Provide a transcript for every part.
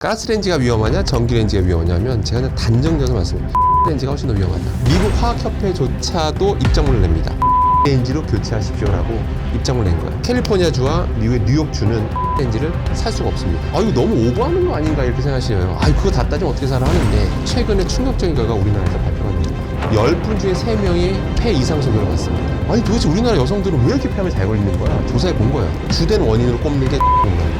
가스레인지가 위험하냐 전기레인지가 위험하냐면 제가 그냥 단정지어서 말씀드립니다 렌지가 훨씬 더 위험하다. 미국 화학협회조차도 입장문을 냅니다. 레인지로 교체하십시오라고 입장을 낸 거예요. 캘리포니아주와 미국의 뉴욕주는 렌지를 살 수가 없습니다. 아 이거 너무 오버하는 거 아닌가 이렇게 생각하시네요. 아 그거 다 따지면 어떻게 살아 하는데 최근에 충격적인 결과가 우리나라에서 발표가 됩니다. 10분 중에 3명이 폐 이상 소견을 받습니다. 아니 도대체 우리나라 여성들은 왜 이렇게 폐암에 잘 걸리는 거야? 조사해 본 거야. 주된 원인으로 꼽는 게 겁니다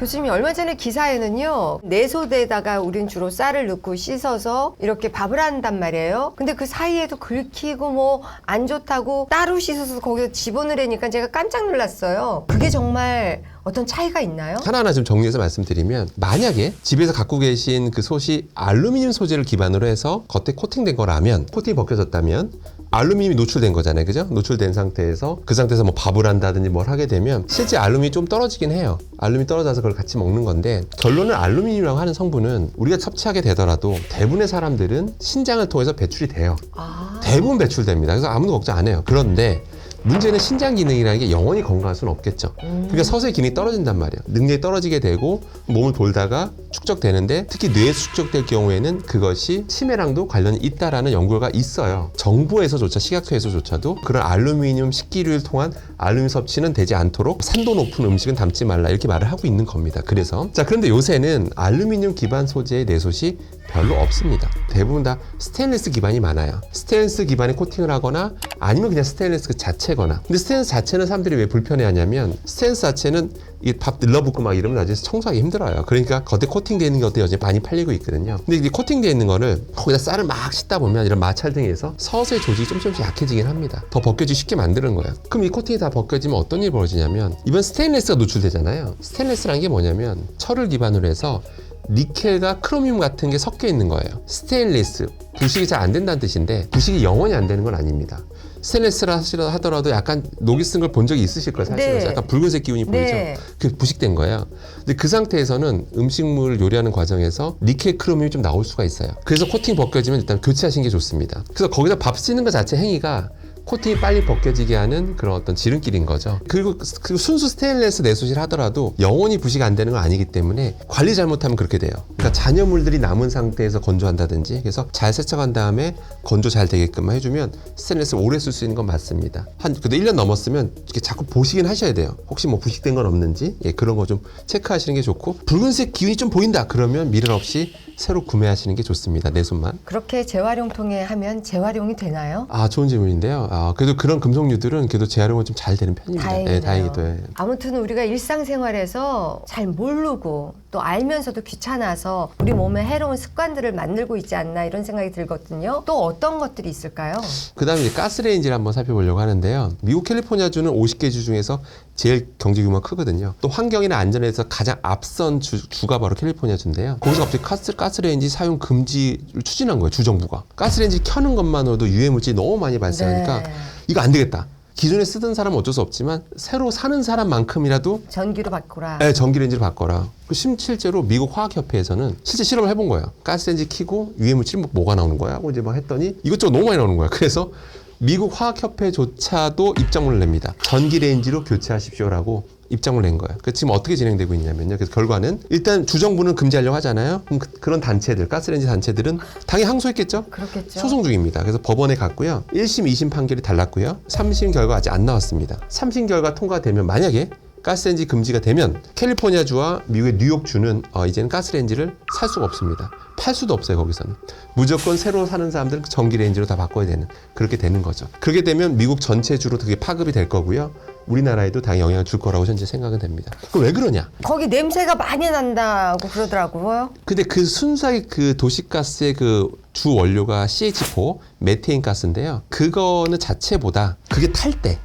교수님 얼마 전에 기사에는요 내소대에다가 우린 주로 쌀을 넣고 씻어서 이렇게 밥을 한단 말이에요 근데 그 사이에도 긁히고 뭐 안 좋다고 따로 씻어서 거기다 집어넣으니까 제가 깜짝 놀랐어요 그게 정말 어떤 차이가 있나요? 하나하나 좀 정리해서 말씀드리면 만약에 집에서 갖고 계신 그 솥이 알루미늄 소재를 기반으로 해서 겉에 코팅된 거라면 코팅이 벗겨졌다면 알루미늄이 노출된 거잖아요 그죠? 노출된 상태에서 그 상태에서 뭐 밥을 한다든지 뭘 하게 되면 실제 알루미늄이 좀 떨어지긴 해요 알루미늄이 떨어져서 그걸 같이 먹는 건데 결론은 알루미늄이라고 하는 성분은 우리가 섭취하게 되더라도 대부분의 사람들은 신장을 통해서 배출이 돼요 아 대부분 배출됩니다. 그래서 아무도 걱정 안 해요. 그런데 문제는 신장 기능이라는 게 영원히 건강할 수는 없겠죠. 그러니까 서서히 기능이 떨어진단 말이에요. 능력이 떨어지게 되고 몸을 돌다가 축적되는데 특히 뇌에 축적될 경우에는 그것이 치매랑도 관련이 있다라는 연구가 있어요. 정부에서조차 식약처에서조차도 그런 알루미늄 식기류를 통한 알루미늄 섭취는 되지 않도록 산도 높은 음식은 담지 말라 이렇게 말을 하고 있는 겁니다. 그래서 자 그런데 요새는 알루미늄 기반 소재의 내솥이 별로 없습니다. 대부분 다 스테인리스 기반이 많아요. 스테인리스 기반에 코팅을 하거나 아니면 그냥 스테인리스 그 자체거나. 근데 스테인리스 자체는 사람들이 왜 불편해하냐면 스테인리스 자체는 이밥 늘러붙고 막 이러면 나중에 청소하기 힘들어요. 그러니까 겉에 코 팅되어 있는 것도 요즘 많이 팔리고 있거든요. 근데 이 코팅되어 있는 거를 거기다 쌀을 막 씻다 보면 이런 마찰 등에서 서서히 조직이 좀 조금씩 약해지긴 합니다. 더 벗겨지기 쉽게 만드는 거예요. 그럼 이 코팅이 다 벗겨지면 어떤 일이 벌어지냐면 이번 스테인리스가 노출되잖아요. 스테인리스라는 게 뭐냐면 철을 기반으로 해서 니켈과 크로미움 같은 게 섞여 있는 거예요. 스테인리스 부식이 잘 안 된다는 뜻인데 부식이 영원히 안 되는 건 아닙니다. 하시라- 하더라도 약간 녹이 쓴 걸 본 적이 있으실 거예요. 사실은 네. 약간 붉은색 기운이 보이죠. 네. 그 부식된 거예요. 근데 그 상태에서는 음식물을 요리하는 과정에서 니켈 크로미움이 좀 나올 수가 있어요. 그래서 코팅 벗겨지면 일단 교체하시는 게 좋습니다. 그래서 거기다 밥 씻는 것 자체 행위가 코팅이 빨리 벗겨지게 하는 그런 어떤 지름길인 거죠. 그리고 그 순수 스테인레스 내수실 하더라도 영원히 부식 안 되는 건 아니기 때문에 관리 잘못하면 그렇게 돼요. 그러니까 잔여물들이 남은 상태에서 건조한다든지 그래서 잘 세척한 다음에 건조 잘 되게끔 해주면 스테인레스 오래 쓸 수 있는 건 맞습니다. 한 그래도 1년 넘었으면 이렇게 자꾸 보시긴 하셔야 돼요. 혹시 뭐 부식된 건 없는지 예, 그런 거 좀 체크하시는 게 좋고 붉은색 기운이 좀 보인다 그러면 미련 없이 새로 구매하시는 게 좋습니다. 내 손만. 그렇게 재활용통에 하면 재활용이 되나요? 아 좋은 질문인데요. 아, 그래도 그런 금속류들은 그래도 재활용은 좀 잘 되는 편입니다. 다행이네요. 예, 다행히도. 예. 아무튼 우리가 일상생활에서 잘 모르고 또 알면서도 귀찮아서 우리 몸에 해로운 습관들을 만들고 있지 않나 이런 생각이 들거든요. 또 어떤 것들이 있을까요? 그다음에 이제 가스레인지를 한번 살펴보려고 하는데요. 미국 캘리포니아주는 50개 주 중에서 제일 경제 규모가 크거든요. 또 환경이나 안전에서 가장 앞선 주, 주가 바로 캘리포니아 주인데요. 거기서 갑자기 가스, 가스레인지 사용 금지를 추진한 거예요. 주정부가. 가스레인지 켜는 것만으로도 유해 물질이 너무 많이 발생하니까 네. 이거 안 되겠다. 기존에 쓰던 사람은 어쩔 수 없지만 새로 사는 사람만큼이라도 전기로 바꾸라. 네, 전기레인지를 바꿔라. 그 심, 실제로 미국 화학협회에서는 실제 실험을 해본 거예요. 가스레인지 키고 유해물질이 뭐- 뭐가 나오는 거야? 하고 이제 막 했더니 이것저것 너무 많이 나오는 거야. 그래서 미국 화학협회조차도 입장문을 냅니다. 전기레인지로 교체하십시오라고 입장을 낸 거예요. 그 지금 어떻게 진행되고 있냐면요. 그래서 결과는 일단 주정부는 금지하려고 하잖아요. 그럼 그, 런 단체들, 가스레인지 단체들은 당연히 항소했겠죠. 그렇겠죠. 소송 중입니다. 그래서 법원에 갔고요. 1심, 2심 판결이 달랐고요. 3심 결과 아직 안 나왔습니다. 3심 결과 통과되면 만약에 가스레인지 금지가 되면 캘리포니아주와 미국의 뉴욕주는 어, 이제는 가스레인지를 살 수가 없습니다. 팔 수도 없어요 거기서는 무조건 새로 사는 사람들은 전기레인지로 다 바꿔야 되는 그렇게 되는 거죠. 그렇게 되면 미국 전체 주로 그게 파급이 될 거고요. 우리나라에도 당연히 영향을 줄 거라고 현재 생각은 됩니다. 그럼 왜 그러냐? 거기 냄새가 많이 난다고 그러더라고요. 근데 그 순수하게 그 도시가스의 그 주 원료가 CH4 메테인 가스인데요. 그거는 자체보다 그게 탈 때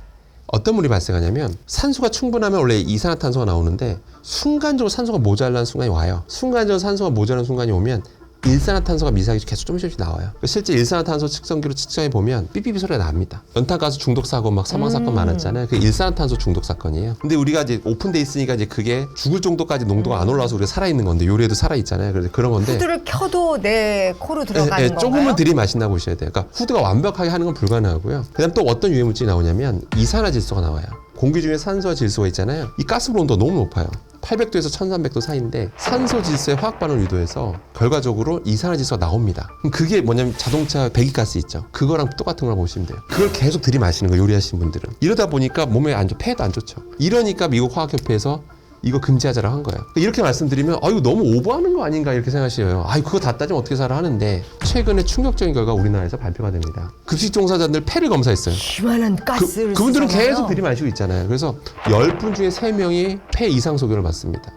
어떤 물이 발생하냐면 산소가 충분하면 원래 이산화탄소가 나오는데 순간적으로 산소가 모자란 순간이 와요. 순간적으로 산소가 모자란 순간이 오면 일산화탄소가 미세하게 계속 조금씩 조금씩 나와요. 실제 일산화탄소 측정기로 측정해 보면 삐삐삐 소리가 납니다. 연탄가스 중독 사고 막 사망 사건 음. 많았잖아요. 그 일산화탄소 중독 사건이에요. 근데 우리가 이제 오픈돼 있으니까 이제 그게 죽을 정도까지 농도가 안 올라와서 우리가 살아 있는 건데 요리에도 살아 있잖아요. 그래서 그런 건데 후드를 켜도 내 코로 들어가는 예, 예, 건가요? 조금은 들이마신다 보셔야 돼요. 그러니까 후드가 완벽하게 하는 건 불가능하고요. 그다음 또 어떤 유해 물질이 나오냐면 이산화질소가 나와요. 공기 중에 산소와 질소가 있잖아요. 이 가스불 온도가 너무 높아요. 800도에서 1300도 사이인데 산소 질소의 화학 반응을 유도해서 결과적으로 이산화질소가 나옵니다. 그게 뭐냐면 자동차 배기가스 있죠. 그거랑 똑같은 걸 보시면 돼요. 그걸 계속 들이마시는 거예요. 요리하시는 분들은. 이러다 보니까 몸에 안 좋, 폐에도 안 좋죠. 이러니까 미국 화학협회에서 이거 금지하자라고 한 거예요. 이렇게 말씀드리면 아 이거 너무 오버하는 거 아닌가 이렇게 생각하시어요. 아 그거 다 따지면 어떻게 살아 하는데 최근에 충격적인 결과 우리나라에서 발표가 됩니다. 급식 종사자들 폐를 검사했어요. 이만한 그, 가스를 그 분들은 쓰잖아요. 계속 들이마시고 있잖아요. 그래서 10분 중에 3명이 폐 이상 소견을 받습니다.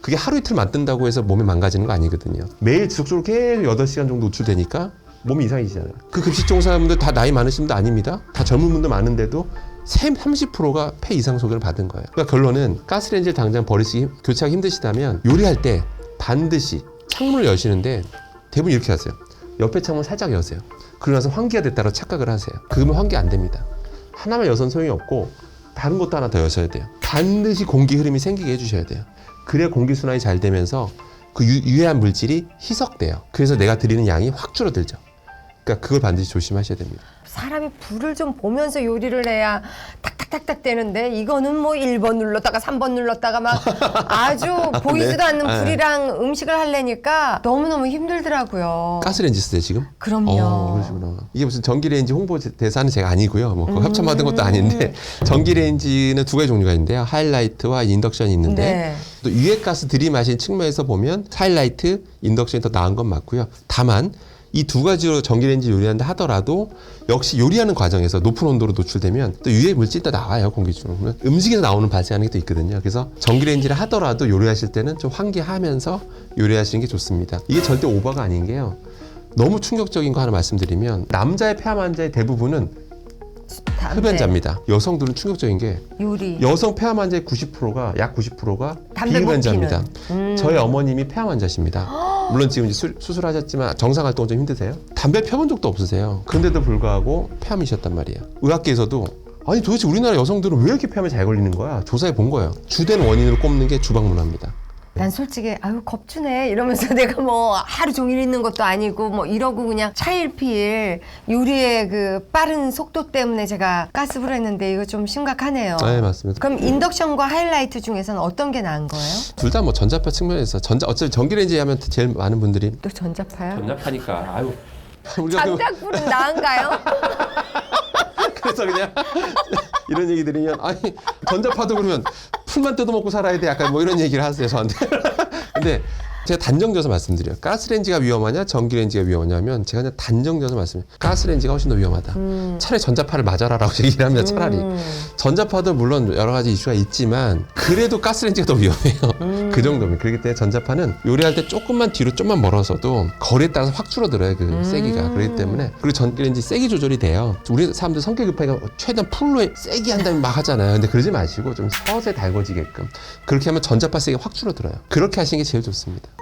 그게 하루 이틀 맞든다고 해서 몸이 망가지는 거 아니거든요. 매일 지속적으로 계속 8시간 정도 노출되니까 몸이 이상해지잖아요. 그 급식 종사자분들 다 나이 많으신 분들 아닙니다. 다 젊은 분들 많은데도 30%가 폐 이상 소견을 받은 거예요. 그러니까 결론은 가스레인지를 당장 버리시기 힘- 교체하기 힘드시다면 요리할 때 반드시 창문을 여시는데 대부분 이렇게 하세요. 옆에 창문 살짝 여세요. 그러고 나서 환기가 됐다고 착각을 하세요. 그러면 환기 안 됩니다. 하나만 여선 소용이 없고 다른 것도 하나 더 여셔야 돼요. 반드시 공기 흐름이 생기게 해주셔야 돼요. 그래야 공기 순환이 잘 되면서 그 유, 유해한 물질이 희석돼요. 그래서 내가 드리는 양이 확 줄어들죠. 그러니까 그걸 반드시 조심하셔야 됩니다. 사람이 불을 좀 보면서 요리를 해야 탁탁탁탁 되는데 이거는 뭐 1번 눌렀다가 3번 눌렀다가 막 아주 보이지도 않는 네. 불이랑 음식을 하려니까 너무너무 힘들더라고요. 가스레인지 쓰세요 지금? 그럼요. 어, 그러시구나. 이게 무슨 전기레인지 홍보 대사는 제가 아니고요. 뭐 그거 음. 협찬받은 것도 아닌데 전기레인지는 두 가지 종류가 있는데요. 하이라이트와 인덕션이 있는데 네. 또 유해 가스 들이마신 측면에서 보면 하이라이트, 인덕션이 더 나은 건 맞고요. 다만 이 두 가지로 전기레인지 요리한다 하더라도 역시 요리하는 과정에서 높은 온도로 노출되면 또 유해 물질이 또 나와요 공기 중으로 음식에서 나오는 발생하는 게 또 있거든요 그래서 전기레인지를 하더라도 요리하실 때는 좀 환기하면서 요리하시는 게 좋습니다 이게 절대 오버가 아닌 게요 너무 충격적인 거 하나 말씀드리면 남자의 폐암 환자의 대부분은 담배, 흡연자입니다 여성들은 충격적인 게 요리. 여성 폐암 환자의 90%가 약 90%가 담배 못 비흡연자입니다. 음. 저희 어머님이 폐암 환자십니다. 물론 지금 이제 수, 수술하셨지만 정상 활동 좀 힘드세요? 담배 펴본 적도 없으세요. 그런데도 불구하고 폐암이셨단 말이에요. 의학계에서도 아니 도대체 우리나라 여성들은 왜 이렇게 폐암에 잘 걸리는 거야? 조사해 본 거예요. 주된 원인으로 꼽는 게 주방 문화입니다. 난 솔직히 아유 겁주네 이러면서 내가 뭐 하루 종일 있는 것도 아니고 뭐 이러고 그냥 차일피일 요리의 그 빠른 속도 때문에 제가 가스불 했는데 이거 좀 심각하네요. 네 맞습니다. 그럼 인덕션과 하이라이트 중에서는 어떤 게 나은 거예요? 둘 다 뭐 전자파 측면에서 전자 어차피 전기레인지 하면 제일 많은 분들이 또 전자파요? 전자파니까 아유 우리가 그- 장작불은 나은가요? 그래서 그냥 이런 얘기 들으면 아니 전자파도 그러면 풀만 뜯어먹고 살아야 돼. 약간 뭐 이런 얘기를 하세요 저한테. 근데 제가 단정져서 말씀드려요. 가스레인지가 위험하냐 전기레인지가 위험하냐면 제가 그냥 단정져서 말씀드려요. 가스레인지가 훨씬 더 위험하다. 차라리 전자파를 맞아라라고 얘기를 합니다 차라리. 음. 전자파도 물론 여러 가지 이슈가 있지만 그래도 가스레인지가 더 위험해요. 그 정도면. 그렇기 때문에 전자파는 요리할 때 조금만 뒤로 좀만 멀어서도 거리에 따라서 확 줄어들어요 그 세기가. 그렇기 때문에 그리고 전기레인지 세기 조절이 돼요. 우리 사람들 성격 급하니까 최대한 풀로 세게 한 다음에 막 하잖아요. 근데 그러지 마시고 좀 서서히 달궈지게끔. 그렇게 하면 전자파 세기가 확 줄어들어요. 그렇게 하시는 게 제일 좋습니다